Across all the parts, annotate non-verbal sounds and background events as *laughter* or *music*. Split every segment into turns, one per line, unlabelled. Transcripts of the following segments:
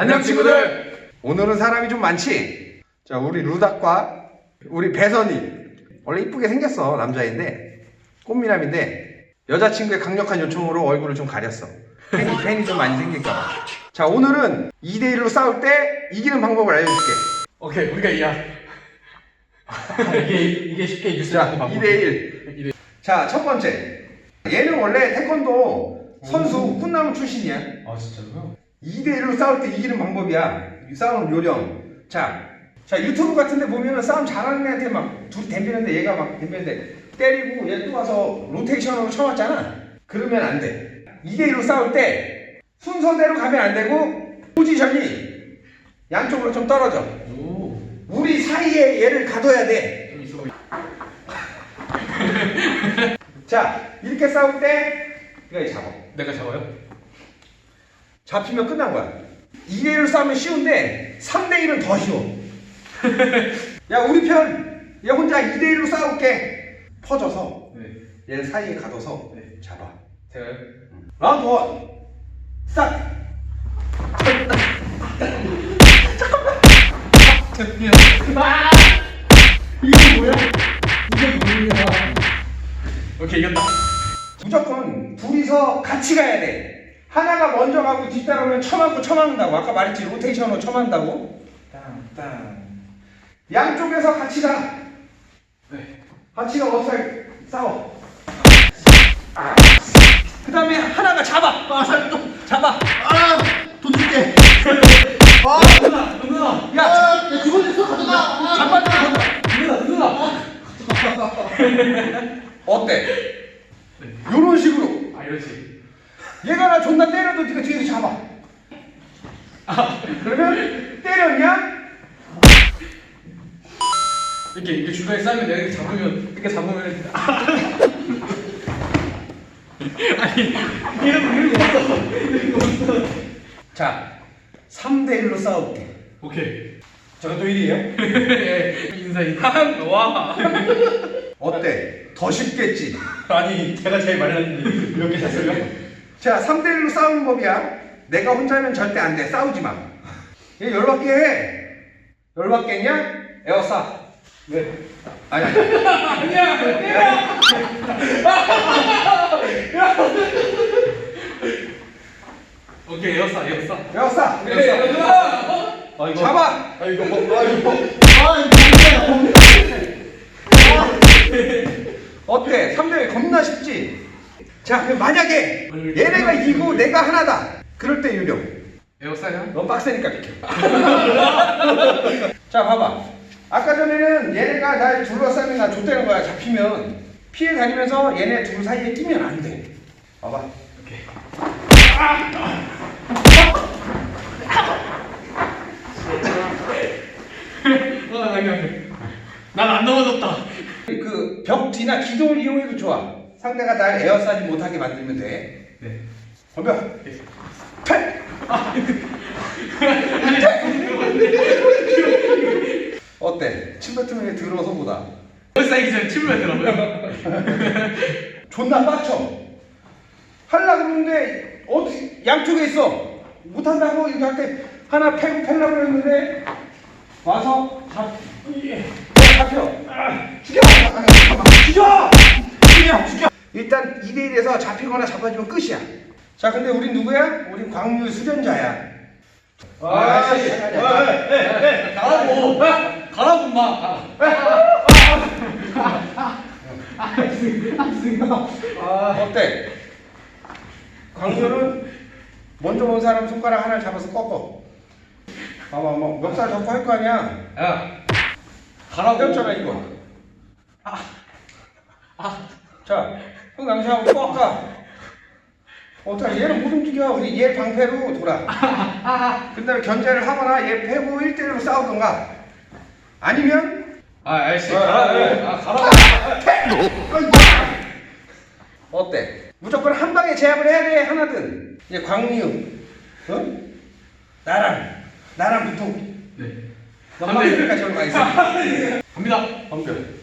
안녕 친구들.
오늘은 사람이 좀 많지? 자, 우리 루닥과 우리 배선이. 원래 이쁘게 생겼어, 남자인데. 꽃미남인데. 여자친구의 강력한 요청으로 얼굴을 좀 가렸어. 팬이, 팬이 좀 많이 생길까봐. 자, 오늘은 2대1로 싸울 때 이기는 방법을 알려줄게.
오케이 우리가 이야. *laughs* 이게 이게 쉽게 이길 수
자,
있는 방법.
2대1. 자, 첫 번째. 얘는 원래 태권도 선수 훈남 출신이야.
아 진짜로요?
2대1로 싸울 때 이기는 방법이야. 이 싸움 요령. 자, 자 유튜브 같은 데 보면은 싸움 잘하는 애한테 막 둘이 덤비는데 얘가 막 덤비는데 때리고 얘 또 와서 로테이션으로 쳐맞잖아. 그러면 안 돼. 2대1로 싸울 때 순서대로 가면 안 되고 포지션이 양쪽으로 좀 떨어져.
오.
우리 사이에 얘를 가둬야 돼. *laughs* 자, 이렇게 싸울 때 이거 잡아.
내가 잡아요?
잡히면 끝난 거야. 2대1로 싸우면 쉬운데 3대1은 더 쉬워. *laughs* 야 우리 편, 얘 혼자 2대1로 싸울게. 퍼져서
네.
얘 사이에 가둬서
네.
잡아.
제가요?
라운드 원, 스타트.
저기요. *laughs* 아! 이게 뭐야? 이게 뭐야? 오케이 이겼다.
무조건 둘이서 같이 가야 돼. 하나가 먼저 가고 뒤따르면 쳐맞고 쳐맞는다고. 아까 말했지 로테이션으로 쳐맞는다고.
땅땅.
양쪽에서 같이 가.
네.
같이 가 어떻게 싸워. 그 다음에 하나가 잡아. 아, 살- 잡아.
돈 줄게.
아 누나 누나
야,
아, 내 주머니 있어 가져가.
잠깐 좀
누나 누나.
어때? 요런 식으로
아 이렇지.
얘가 나 존나 때려도 네가 뒤에서 잡아 그러면 때렸냐?
이렇게 이렇게 중간에 쌓이면 내가 이렇게 잡으면 이렇게 잡으면 *laughs* 아니 이런 이런 거 없어.
자 3대 1로 싸울게
오케이.
저도 1위에요? *laughs*
예, 인사 인사. 와. *laughs*
어때? 더 쉽겠지?
아니 제가 제일 많이 했는데 이렇게 됐어요?
자 3대1로 싸우는 법이야 내가 혼자면 절대 안 돼 싸우지 마 얘 열받게 해 열받겠냐? 에어싸
네.
아니 아니
아니야. 오케이 에어싸 에어싸.
에어싸
네,
에어싸
에어싸. 아 이거.
잡아
아 이거 뭐? 아 이거.
아, 이거 뭔데?
어때? 3대1 겁나 쉽지? 자, 만약에 얘네가 이기고 내가 하나다. 그럴 때 유령.
에어싸야?
넌 빡세니까 비켜. *laughs* 자, 봐봐. 아까 전에는 얘네가 날 둘러싸면 나 좆되는 거야. 잡히면 피해 다니면서 얘네 둘 사이에 끼면 안 돼. 봐봐.
오케이. 아 아니 아니. 난안 넘어졌다.
그 벽 뒤나 기둥을 이용해도 좋아. 상대가 날 에어싸지 못하게 만들면 돼.
네.
덤벼. 탈! 어때? 침 뱉으면 들어서 보다.
에어싸기 전에 침을 뱉더라고요.
존나 빡쳐. 하려고 그러는데 어디 양쪽에 있어. 못한다고 이렇게 할 때 하나 패고 패려고 그랬는데 와서 잡 예. 잡혀. 아. 아. 죽여. 죽여. 일단 2대 1에서 잡히거나 잡아주면 끝이야. 자, 근데 우린 누구야? 우린 광유 수련자야. 아, 씨.
가라고. 가라고 마.
어때? 광유는 먼저 온 사람 손가락 하나를 잡아서 꺾어. 봐봐, 뭐, 멱살 잡고 할 거 아니야?
야. 가라고.
뼈잖아, 이거. 자, 형 낭시하고 꺾어. 어떡해, 얘는 못 움직여. 우리 얘 방패로 돌아. 그 다음에 견제를 하거나 얘 패고 1대1로 싸우던가. 아니면,
아 알씨.
아,
가라고.
아,
아 가라고.
어때? 무조건 한 방에 제압을 해야 돼, 하나든. 이제 광유, 어? 나랑, 나랑 붙어.
네.
너 빠지니까 저로 가 있어. *laughs*
갑니다.
덤벼.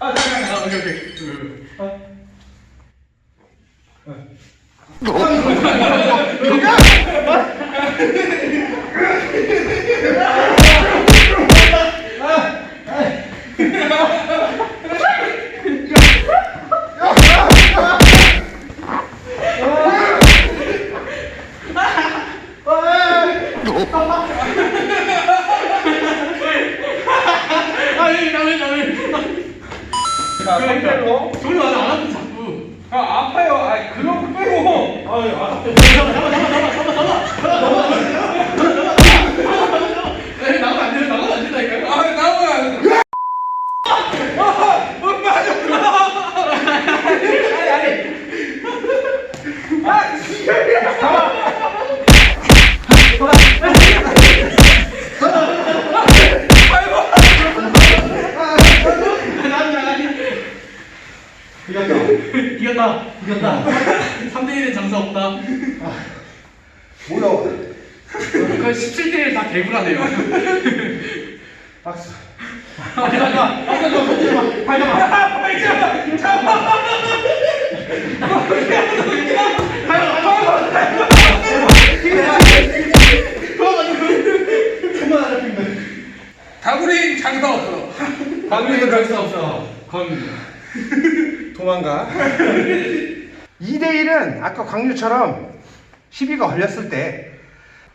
아 잠깐. 아 오케이 오케이.
야! 자, 손대로.
저리 와서 안 하면 자꾸.
아, 아파요. 아, 그런 거 빼고. 아유, 아.
에이, 나가면 안 돼, 나가면 안 된다니까요.
아, 나와. 아니, 아니. 아, 지혈이야.
이겼다. 이겼다. 3대1은 장사 없다.
뭐야?
그 17대1 다 개불하네요. *laughs*
박수. 다구리 장사 없어.
방금은 장사 없어. 건. *laughs*
도망가. *laughs* 2대1은 아까 강유처럼 시비가 걸렸을 때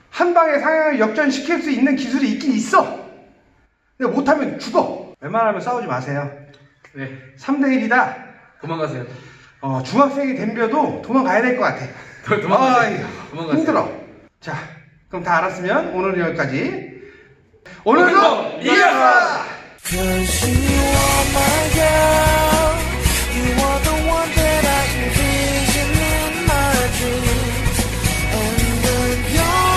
한 방에 상황을 역전시킬 수 있는 기술이 있긴 있어. 근데 못하면 죽어. 웬만하면 싸우지 마세요.
네.
3대1이다.
도망가세요.
어, 중학생이 덤벼도 도망가야 될 것 같아.
도- *laughs* 도망가세요.
아이고,
도망가세요.
힘들어. 자, 그럼 다 알았으면 오늘은 여기까지. 오늘도
you